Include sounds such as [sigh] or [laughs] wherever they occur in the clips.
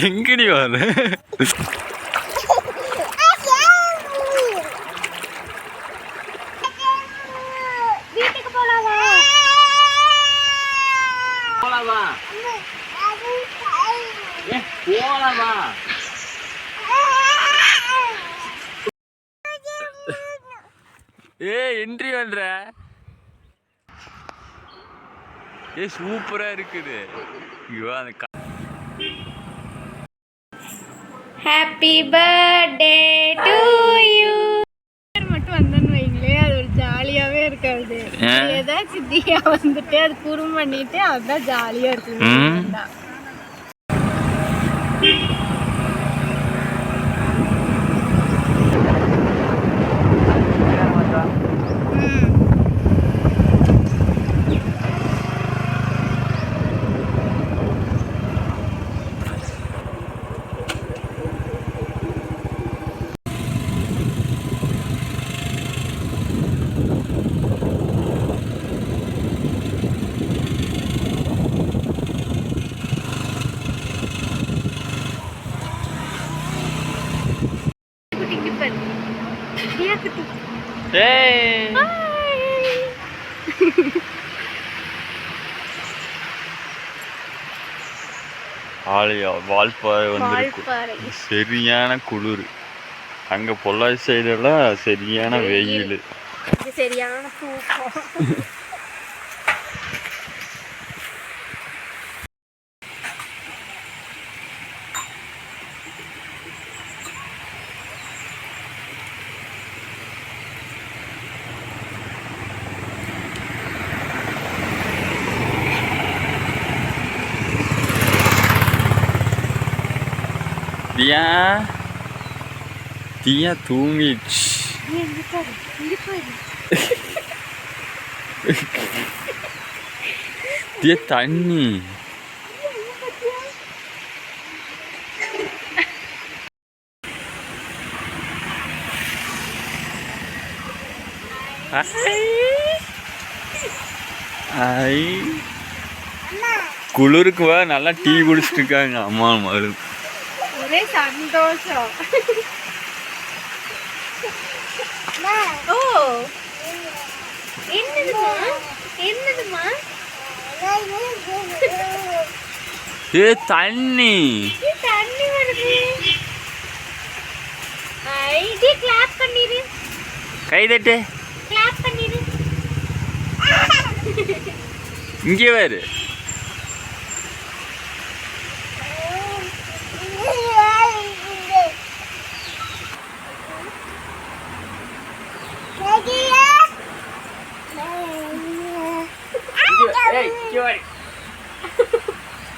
எங்கடி வர போலாமா ஏ என்ட்ரி பண்ற ஏ சூப்பரா இருக்குது. ஐயோ அந்த ஹாப்பி பர்த்டே டு யூ மட்டும் வந்தோன்னு வைங்களே அது ஒரு ஜாலியாவே இருக்காது? ஏதாச்சும் தீயா வந்துட்டு அது குறும் பண்ணிட்டு அதுதான் ஜாலியா இருக்குது ம். அதுதான். ம். குட்டி இங்க பாரு. தியா குட்டி. ஏய் Hi. ஆலியா வால்பாறை வந்திருக்கு. சரியான குளிர். அங்க பொள்ளாச்சி சைடெல்லாம் சரியான வெயில். சரியான தூக்கம். தியா தியா தூங்கிடுச்சு தியா தண்ணி ஐ குளிருக்கு வா நல்லா டீ குடிச்சிட்டு இருக்காங்க. அம்மா மறு ஒரே சந்தோஷம் ஓ என்னதுமா என்னதுமா ஏ தண்ணி தண்ணி வருது ஐடி கிளாப் பண்ணிரு கை தட்டு கிளாப் பண்ணிரு இங்கே வேறு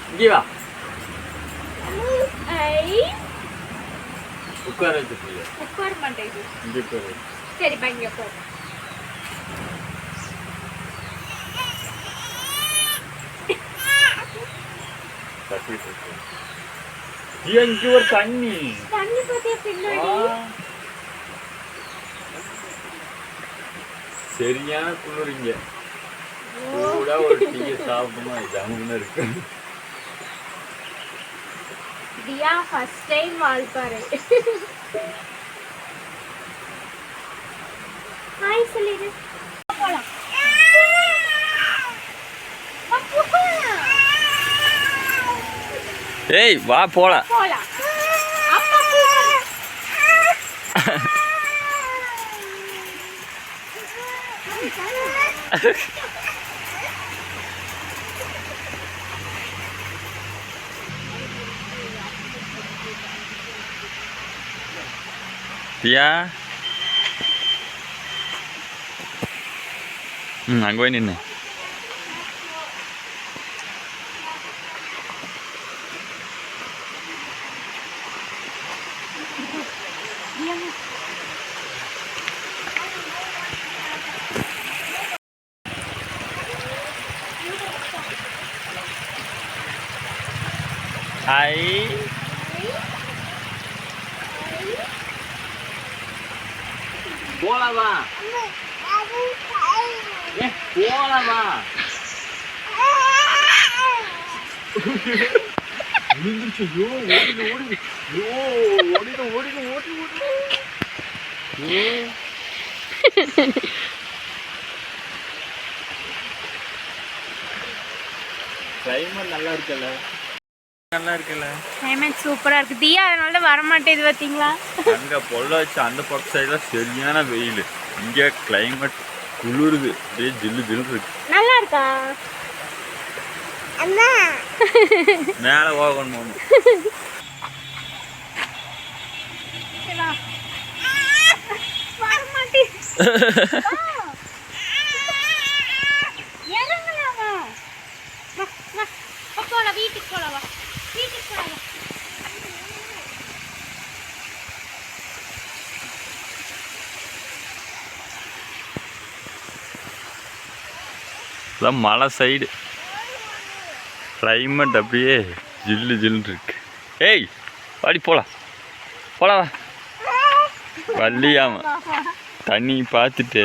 இங்கே வா. ஐ. உட்கார வச்சு உட்கார மாட்டேங்குது இங்கே உட்கார சரி பங்க போ. தட்டிட்டு இருக்கு. ஐயா இங்கே ஒரு தண்ணி. தண்ணி பாத்தியா பின்னாடி? சரியான குளிர் இங்க. சூடா ஒரு டீ சாப்பிட்டோமா ஜம்முன்னு இருக்கு Thiya first time Valparai hi சொல்லிடு. போலாம் ஏய் வா போலாம். போலாம். அப்பா [laughs] கூப்பிடு. தியா ம் அங்கே போய் நின்று ஹாய் போலவா ஏ போலவா விழுந்துருச்சு. ஐயோ ஓடிடு ஓடிடு. ஐயோ ஓடிடு ஓடிடு ஓடி ஓடி நல்லா இருக்கல நல்லா இருக்குல்ல கிளைமேட் சூப்பராக இருக்குது தீயா அதனால தான் வரமாட்டேது பார்த்தீங்களா அங்க பொள்ளாச்சி அந்த பக்கம் சைடுல சரியான வெயில். இங்க கிளைமேட் குளிருது. அப்படியே ஜில்லு ஜில்லு இருக்கு. நல்லா இருக்கா அண்ணா. மேல போகணும். வீட்டுக்கு [laughs] போலாம் வீட்டுக்கு போலாம் இதான் மலை சைடு கிளைமேட் அப்படியே ஜில்லு ஜில்லுன்னு இருக்கு. ஏய் வாடி போலாம். போலாம். வள்ளியாம. தண்ணி பார்த்துட்டு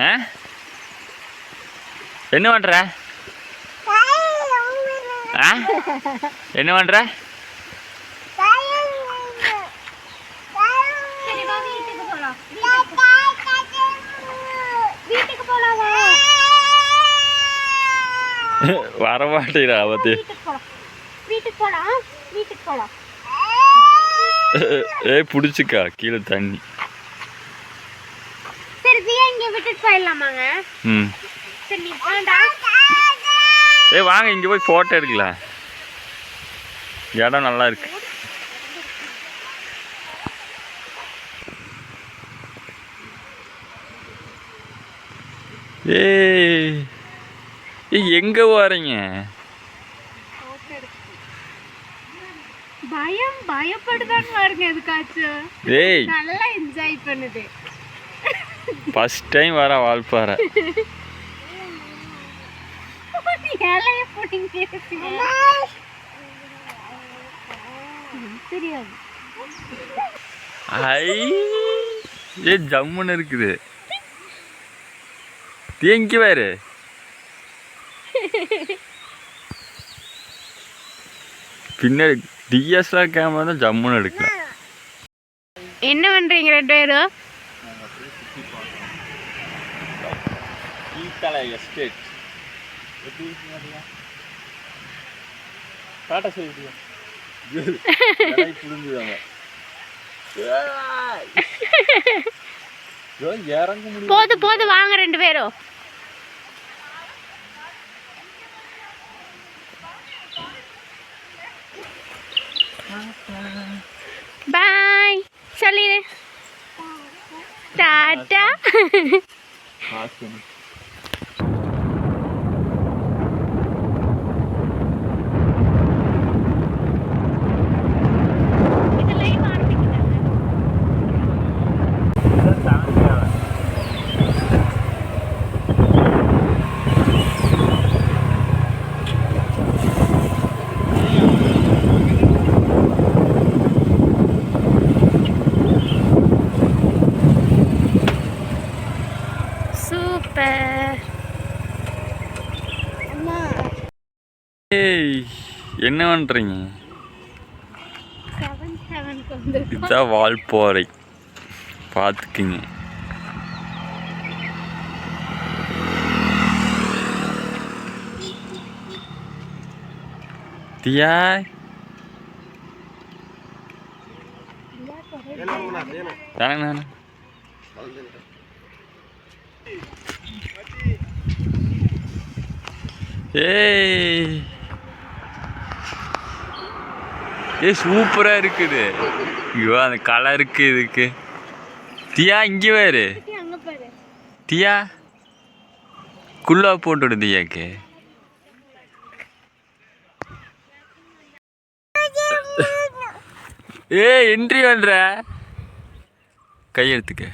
ஆ? என்ன பண்ணுற ஆ? என்ன பண்ணுற சரி வா வீட்டுக்கு போலாம் வீட்டுக்கு போலாம் வா வரமாட்டேங்கிறா அவத்து வீட்டுக்கு போலாம் வீட்டுக்கு போலாம். ஏய் பிடிச்சிக்கா கீழே தண்ணி. சரி தியா இங்க விட்டுட்டு போயிடலாமாங்க? ம். சரி நீ வேண்டாம் ஏய் வாங்க இங்கே போய் ஃபோட்டோ எடுக்கலாம் இடம் நல்லா இருக்கு. ஏய். எங்கே போகிறீங்க பயம் பயப்படுதான்னு பாருங்க எதுக்காச்சும். ஏய். நல்லா என்ஜாய் பண்ணுது. ஃபஸ்ட் டைம் வர வால்பாறை. இலைய போட்டீங்க தெரியாது. ஐ ஏ ஜம்முன்னு இருக்குது. தேங்கி வேறு பின்னாடி டிஎஸ்ஆர் கேமரா தான் ஜம்முன்னு எடுக்கலாம் என்ன பண்றீங்க ரெண்டு பேரும்? எஸ்டேட் டாட்டா புரிஞ்சுதாங்க. போதும் போதும் வாங்க ரெண்டு பேரும். பாய் சொல்லிடு டாட்டா காசு சூப்பர் ஏய் என்ன பண்ணுறீங்க இதுதான் வால்பாறை பார்த்துக்குங்க. தியா? தானே. ஏய். ஏ சூப்பராக இருக்குது. ஐயோ அந்த கலருக்கு இதுக்கு. தியா இங்கே வேறு. தியா குள்ளா போட்டு தியாக்கு. ஏ என்ட்ரி பண்ணுற கையெழுத்துக்க.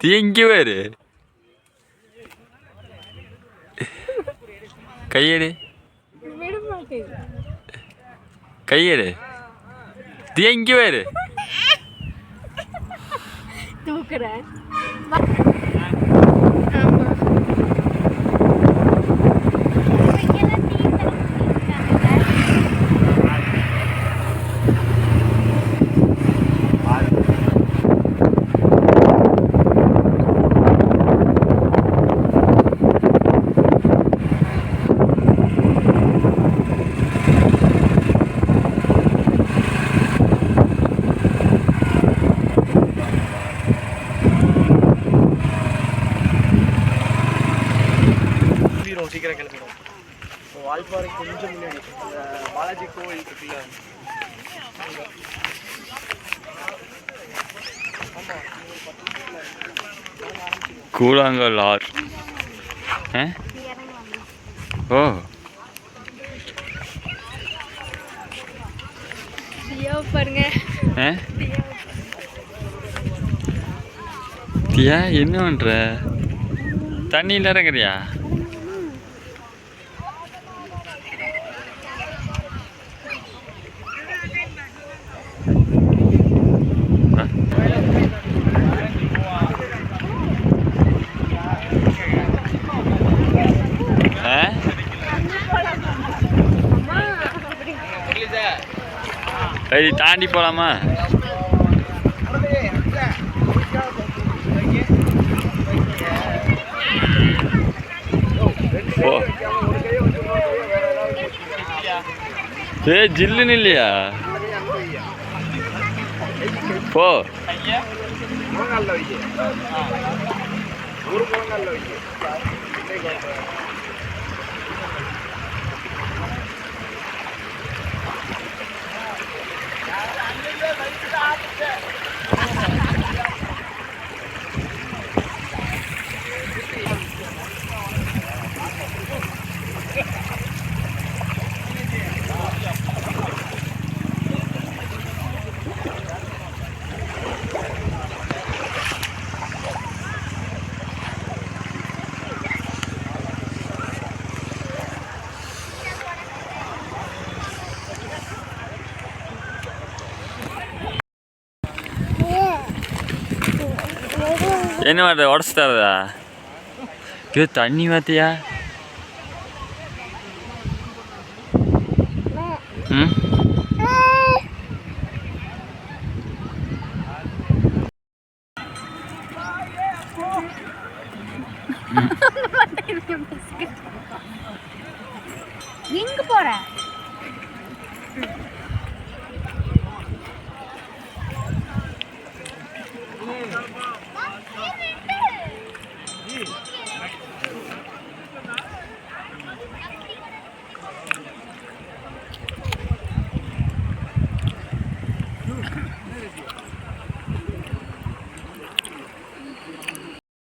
தியா இங்கே வேறு. கையெடு. கையெடு. இங்கே வேறு தூக்குறேன். கூழாங்கல் ஆர்? ஓ. தியா என்ன பண்ற? தண்ணியில் இறங்குறியா ஆ சரி தாண்டி போகலாமா ஓ. ஏ ஜில்லுன்னு இல்லையா? போ. முழங்கால்ல வைக்க ஒரு முழங்கால்ல வைக்க என்ன பண்ணுற உடச்சு தரதா இது தண்ணி மாத்தியா? ம் எங்க போற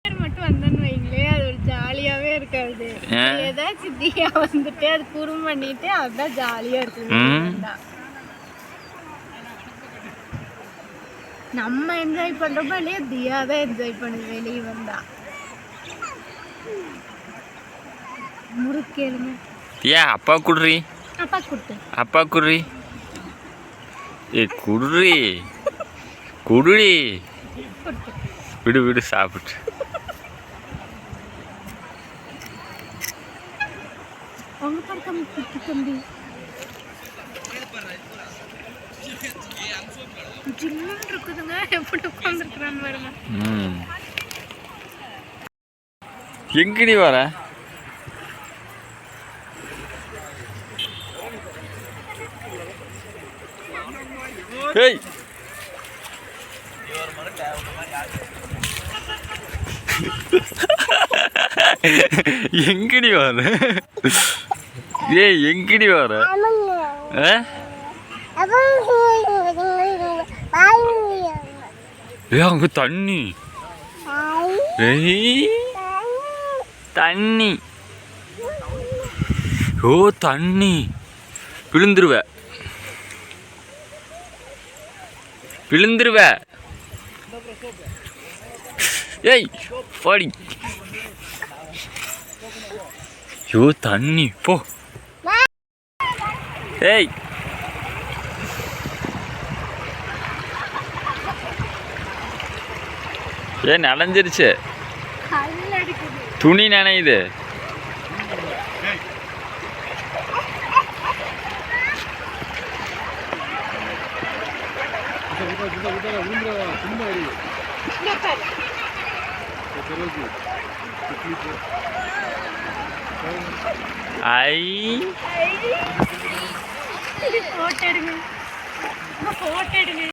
மட்டும் வந்தோன்னு வைங்களே அது ஒரு ஜாலியாவே இருக்காது ஏன்? ஏதாச்சும் தீயா வந்துட்டு அது குறும் பண்ணிட்டு அதுதான் ஜாலியா வந்தா. நம்ம என்ஜாய் பண்றோமோ இல்லையா தியா தான் என்ஜாய் பண்ணுது வெளியே வந்தா. முறுக்கேளுங்க தியா அப்பா குடுறி? அப்பா கொடுத்து. அப்பா குடுறி? ஏ குடுறி. குடுறி. விடு விடு சாப்பிட்டு. தம்பி. ஜில்லுன்னு இருக்குதுங்க எப்படி உட்காந்துருக்குறான்னு பாருங்க எங்கடி வர? ஏய் எங்கடி வர? ஏய் எங்கடி வர? ஏய் அங்க தண்ணி. ஏய் தண்ணி. ஓ தண்ணி. விழுந்துருவ. விழுந்துருவ. ஏய் பாடி. ஐயோ தண்ணி போ. ஏய். ஏ நனைஞ்சிருச்சு. துணி நனையுது. ஐ. ഫോട്ടോ എടുങ്ങി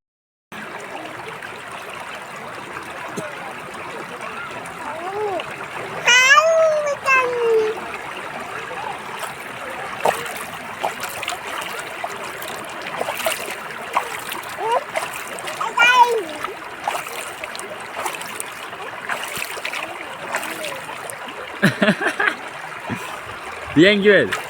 Bien, Joel.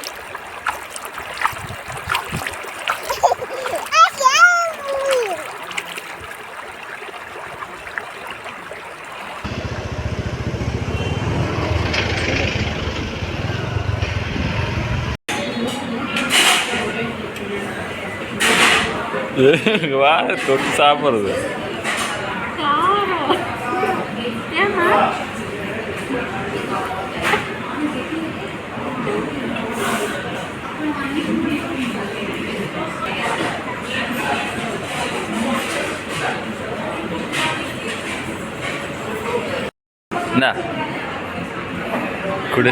வா தொட்டு சாப்பிட்றது. என்ன? குடு.